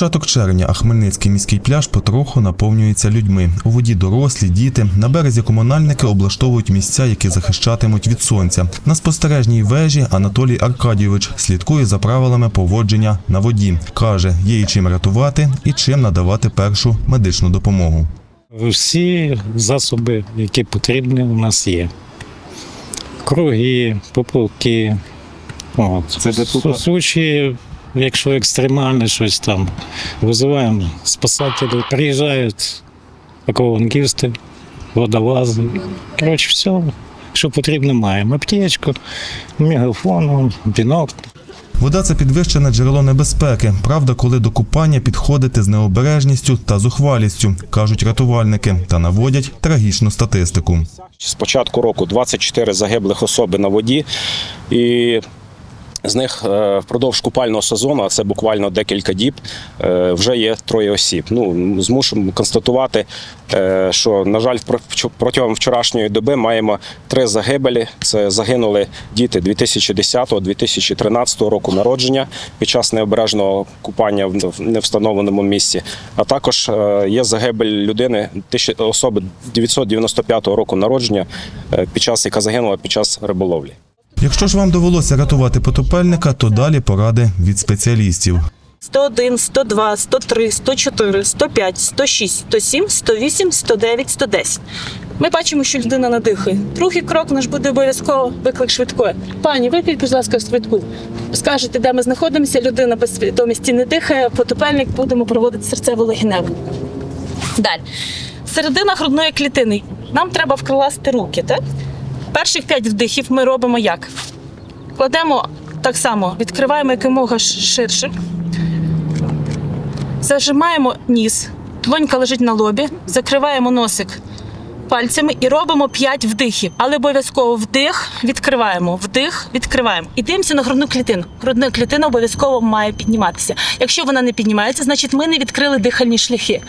початок червня, а Хмельницький міський пляж потроху наповнюється людьми. У воді дорослі, діти. На березі комунальники облаштовують місця, які захищатимуть від сонця. На спостережній вежі Анатолій Аркадійович слідкує за правилами поводження на воді. Каже, є і чим рятувати, і чим надавати першу медичну допомогу. Всі засоби, які потрібні, у нас є. Круги, поплавки. От. Це случаї, якщо екстремальне щось там, визиваємо спасателів, приїжджають аквалангісти, водолази. Коротше, все, що потрібно, маємо. Аптечку, мегафон, бінокль. Вода це підвищене джерело небезпеки. Правда, коли до купання підходити з необережністю та зухвалістю, кажуть рятувальники, та наводять трагічну статистику. З початку року 24 загиблих особи на воді, і з них е, впродовж купального сезону, а це буквально декілька діб, е, вже є троє осіб. Ну, змушуємо констатувати, е, що, на жаль, про- протягом вчорашньої доби маємо три загибелі. Це загинули діти 2010-2013 року народження під час необережного купання в невстановленому місці. А також є загибель людини особи 995 року народження, під час яка загинула під час риболовлі. Якщо ж вам довелося рятувати потопельника, то далі поради від спеціалістів. 101, 102, 103, 104, 105, 106, 107, 108, 109, 110. Ми бачимо, що людина надихає. Другий крок наш буде обов'язково виклик швидкої. Пані, виклик, будь ласка, швидку. Скажете, де ми знаходимося, людина без свідомості не дихає, потопельник будемо проводити серцево-легеневу. Далі. Середина грудної клітини. Нам треба вкласти руки, так? Перших п'ять вдихів ми робимо як? Кладемо так само, відкриваємо якомога ширше. Зажимаємо ніс, долонька лежить на лобі, закриваємо носик пальцями і робимо 5 вдихів. Але обов'язково вдих, відкриваємо, вдих, відкриваємо. І дивимося на грудну клітину. Грудна клітина обов'язково має підніматися. Якщо вона не піднімається, значить ми не відкрили дихальні шляхи.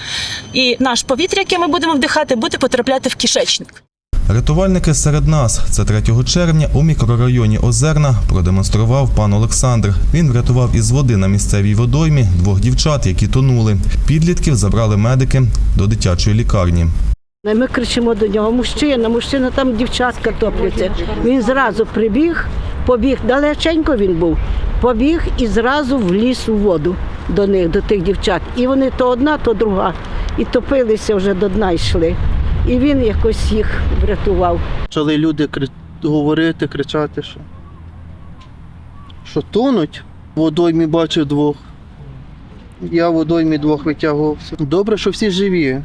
І наш повітря, яке ми будемо вдихати, буде потрапляти в кишечник. Рятувальники серед нас. Це 3 червня у мікрорайоні Озерна продемонстрував пан Олександр. Він врятував із води на місцевій водоймі двох дівчат, які тонули. Підлітків забрали медики до дитячої лікарні. Ми кричимо до нього, мужчина, мужчина, там дівчатка топляться. Він зразу прибіг, побіг, далеченько він був, побіг і зразу вліз у воду до них, до тих дівчат. І вони то одна, то друга. І топилися вже до дна йшли. І він якось їх врятував. почали люди говорити, кричати, що, що тонуть. Водоймі бачив двох. Я водоймі двох витягувався. Добре, що всі живі.